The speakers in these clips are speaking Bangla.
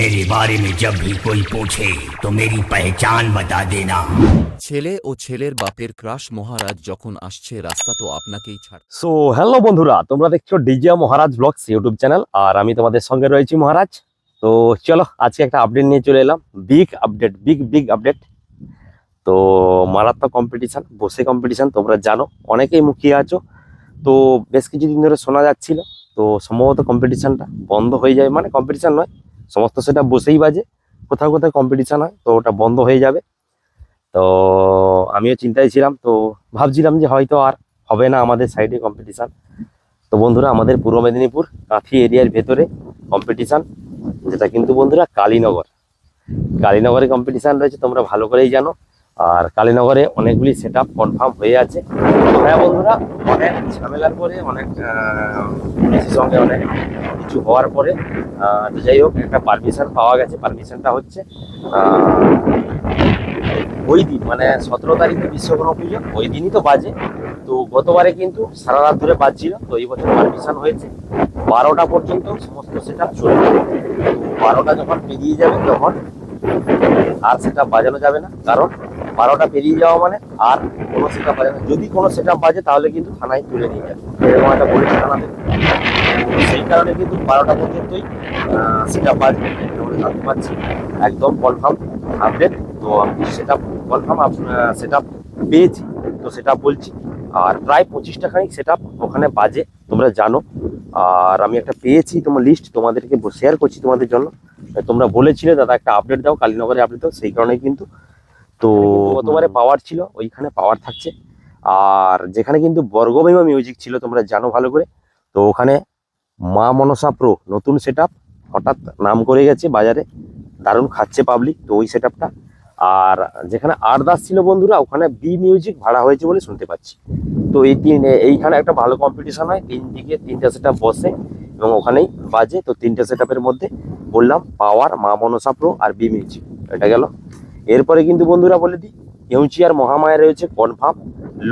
मेरे बारे में जब भी कोई पूछे तो मेरी पहचान बता देना ছেলে ও ছেলের বাপের ক্রাশ মহারাজ যখন আসছে রাস্তা তো আপনাকেই ছাড় সো হ্যালো বন্ধুরা তোমরা দেখছো DJ Maharaj blogs YouTube channel আর আমি তোমাদের সঙ্গে রয়েছি মহারাজ তো চলো আজকে একটা আপডেট নিয়ে চলে এলাম big update big big update তো মারাত্মক কম্পিটিশান বসে কম্পিটিশান তোমরা জানো অনেকেই মুখিয়ে আছো তো বেশ কিছুদিন ধরে শোনা যাচ্ছিল তো সম্ভবত কম্পিটিশানটা বন্ধ হয়ে যাবে মানে কম্পিটিশান নয় সমস্ত সেটা বসেই বাজে। কোথাও কোথাও কম্পিটিশান হয়, তো ওটা বন্ধ হয়ে যাবে। তো আমিও চিন্তায় ছিলাম, তো ভাবছিলাম যে হয়তো আর হবে না আমাদের সাইডে কম্পিটিশান তো বন্ধুরা, আমাদের পূর্ব মেদিনীপুর কাঁথি এরিয়ার ভেতরে কম্পিটিশান যেটা কিন্তু বন্ধুরা কালীনগর। কালীনগরে কম্পিটিশান রয়েছে, তোমরা ভালো করেই জানো। আর কালীনগরে অনেকগুলি সেট আপ কনফার্ম হয়ে আছে। হ্যাঁ বন্ধুরা, অনেক ঝামেলার পরে, অনেক পুলিশের সঙ্গে অনেক কিছু হওয়ার পরে যাই হোক, একটা পারমিশন পাওয়া গেছে। পারমিশনটা হচ্ছে ওই দিন মানে সতেরো তারিখে বিশ্বকর্মা পুজো, ওই দিনই তো বাজে। তো গতবারে কিন্তু সারা রাত ধরে বাজছিল, তো এই বছর পারমিশন হয়েছে। বারোটা পর্যন্ত সমস্ত সেটা চলবে। বারোটা যখন পেরিয়ে যাবে তখন আর সেটা বাজানো যাবে না। কারণ বারোটা পেরিয়ে যাওয়া মানে আর কোনো সেটা বাজানো যদি কোনো সেটা বাজে তাহলে কিন্তু থানায় তুলে নিয়ে যাবে। এরকম একটা বলেছে থানাতে। সেই কারণে কিন্তু বারোটা পর্যন্তই সেটা বাজবে আমরা জানতে পারছি একদম কনফার্ম আপডেট তো আমি সেটা কনফার্ম সেটা পেয়েছি। তো সেটা বলছি। আর প্রায় পঁচিশটা খানিক সেটা ওখানে বাজে, তোমরা জানো। আর আমি একটা পেয়েছি তোমার লিস্ট তোমাদেরকে শেয়ার করছি তোমাদের জন্য। তোমরা বলেছিলে, দাদা, একটা আপডেট দাও, কালীনগরে আপডেট দাও। সেই কারণেই কিন্তু তো গতবারে পাওয়ার ছিল ওইখানে পাওয়ার থাকছে। আর যেখানে কিন্তু বর্গভীমা মিউজিক ছিল তোমরা জানো ভালো করে। তো ওখানে মা মনসা প্রো নতুন সেট হঠাৎ নাম করে গেছে বাজারে। দারুণ খাচ্ছে পাবলিক তো ওই সেট আর যেখানে আরদাস ছিল বন্ধুরা ওখানে বি মিউজিক ভাড়া হয়েছে বলে শুনতে পাচ্ছি। তো এই তিন এইখানে একটা ভালো কম্পিটিশন হয় তিন দিকে তিনটা সেট বসে এবং ওখানেই বাজে। তো তিনটা সেট মধ্যে বললাম পাওয়ার মা মনসা প্রো আর বি মিউজিক এটা গেল। এরপরে কিন্তু বন্ধুরা বলে দিই, কেউচিয়ার মহামায়া রয়েছে কনফার্ম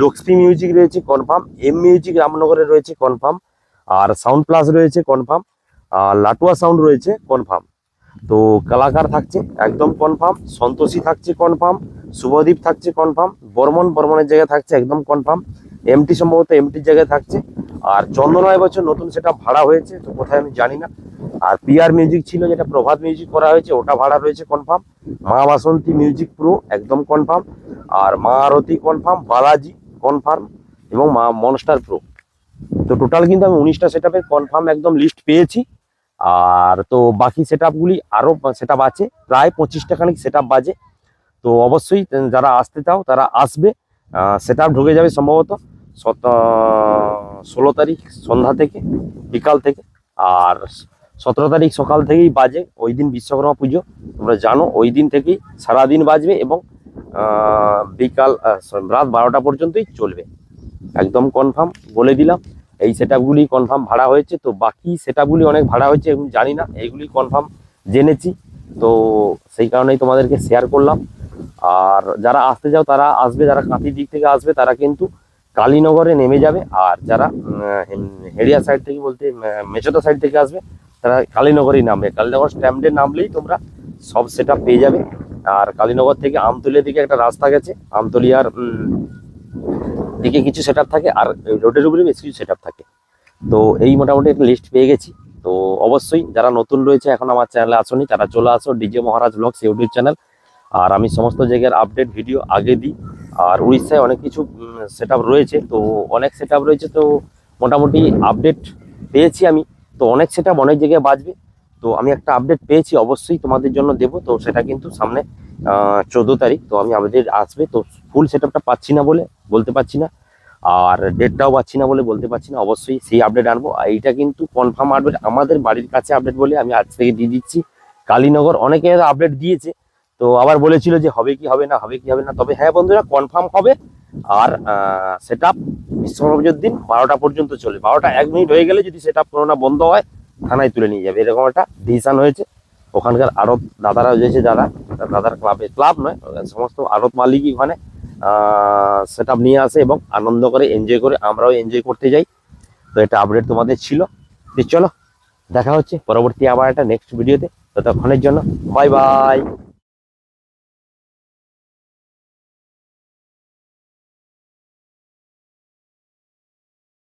লক্ষ্মী মিউজিক রয়েছে কনফার্ম এম মিউজিক রামনগরে রয়েছে কনফার্ম আর সাউন্ড প্লাস রয়েছে কনফার্ম আর লাটুয়া সাউন্ড রয়েছে কনফার্ম তো কালাকার থাকছে, একদম কনফার্ম সন্তোষী থাকছে কনফার্ম শুভদীপ থাকছে কনফার্ম বর্মন বর্মনের জায়গায় থাকছে, একদম কনফার্ম এমটি সম্ভবত এমটির জায়গায় থাকছে। আর চন্দনা বছর নতুন সেটা ভাড়া হয়েছে, তো কোথায় আমি জানি না। আর পিআর মিউজিক ছিল যেটা প্রভাত মিউজিক করা হয়েছে, ওটা ভাড়া রয়েছে confirm Maa Basanti music pro একদম কনফার্ম আর মা আরতি কনফার্ম বালাজি কনফার্ম এবং মা মনস্টার প্রো তো টোটাল কিন্তু আমি উনিশটা সেট কনফার্ম একদম লিস্ট পেয়েছি। আর তো বাকি সেট আপগুলি আরও সেট আছে, প্রায় পঁচিশটা খানিক সেট বাজে। তো অবশ্যই যারা আসতে চাও, তারা আসবে। সেট ঢুকে যাবে সম্ভবত। ষোলো তারিখ সন্ধ্যা থেকে, বিকাল থেকে, আর সতেরো তারিখ সকাল থেকেই বাজে ওই দিন বিশ্বকর্মা পুজো। তোমরা জানো, ওই দিন থেকেই সারাদিন বাজবে এবং বিকাল রাত বারোটা পর্যন্তই চলবে। একদম কনফার্ম বলে দিলাম, এই সেট আপগুলি কনফার্ম ভাড়া হয়েছে। তো বাকি সেট আপগুলি অনেক ভাড়া হয়েছে এগুলি জানি না, এইগুলি কনফার্ম জেনেছি। তো সেই কারণেই তোমাদেরকে শেয়ার করলাম। আর যারা আসতে যাও তারা আসবে, যারা কাঁথির দিক থেকে আসবে, তারা কিন্তু কালীনগরে নেমে যাবে আর যারা হেরিয়া সাইড থেকে বলতে মেচোদা সাইড থেকে আসবে, তারা কালীনগরেই নামবে। কালীনগর স্ট্যান্ডে নামলেই তোমরা সব সেট পেয়ে যাবে। আর কালীনগর থেকে আমতলিয়ার দিকে একটা রাস্তা গেছে। আমতলিয়ার দিকে কিছু সেট থাকে আর রোডের উপরে বেশ কিছু সেট থাকে। তো এই মোটামুটি একটা লিস্ট পেয়ে গেছি। তো অবশ্যই যারা নতুন রয়েছে, এখন আমার চ্যানেলে আসনি, তারা চলে আসো। DJ Maharaj blogs YouTube channel আর আমি সমস্ত জায়গার আপডেট ভিডিও আগে দিই। আর উড়িষ্যায় অনেক কিছু সেট রয়েছে। তো অনেক সেট রয়েছে, তো মোটামুটি আপডেট পেয়েছি আমি। তো অনেক সেট অনেক জায়গায় বাজবে। তো আমি একটা আপডেট পেয়েছি, অবশ্যই তোমাদের জন্য দেবো। তো সেটা কিন্তু সামনে চোদ্দ তারিখ। তো আমি আপডেট আসবে, তো ফুল সেট পাচ্ছি না বলে বলতে পারছি না। আর ডেটটাও পাচ্ছি না বলে বলতে পারছি না। অবশ্যই সেই আপডেট আনব। আর এইটা কিন্তু কনফার্ম আপডেট আমাদের বাড়ির কাছে আপডেট বলে আমি আজ থেকে দিয়ে দিচ্ছি। কালীনগর অনেকে আপডেট দিয়েছে। তো আবার বলেছিল যে হবে কি, হবে না, হবে কি, হবে না। তবে হ্যাঁ বন্ধুরা কনফার্ম হবে। আর সেট আপ বিশ্বকর্মা পুজোর দিন বারোটা পর্যন্ত চলে বারোটা এক মিনিট হয়ে গেলে যদি সেট আপ কোনো না বন্ধ হয়, থানায় তুলে নিয়ে যাবে। এরকম একটা ডিসিশন হয়েছে। ওখানকার আড়ত দাদারা রয়েছে যারা দাদার ক্লাবে ক্লাব নয়, সমস্ত আড়ত মালিকই ওখানে সেট নিয়ে আসে এবং আনন্দ করে এনজয় করে, আমরাও এনজয় করতে যাই। তো এটা আপডেট তোমাদের ছিল। চলো, দেখা হচ্ছে পরবর্তী আবার একটা নেক্সট ভিডিওতে ততক্ষণের জন্য বাই বাই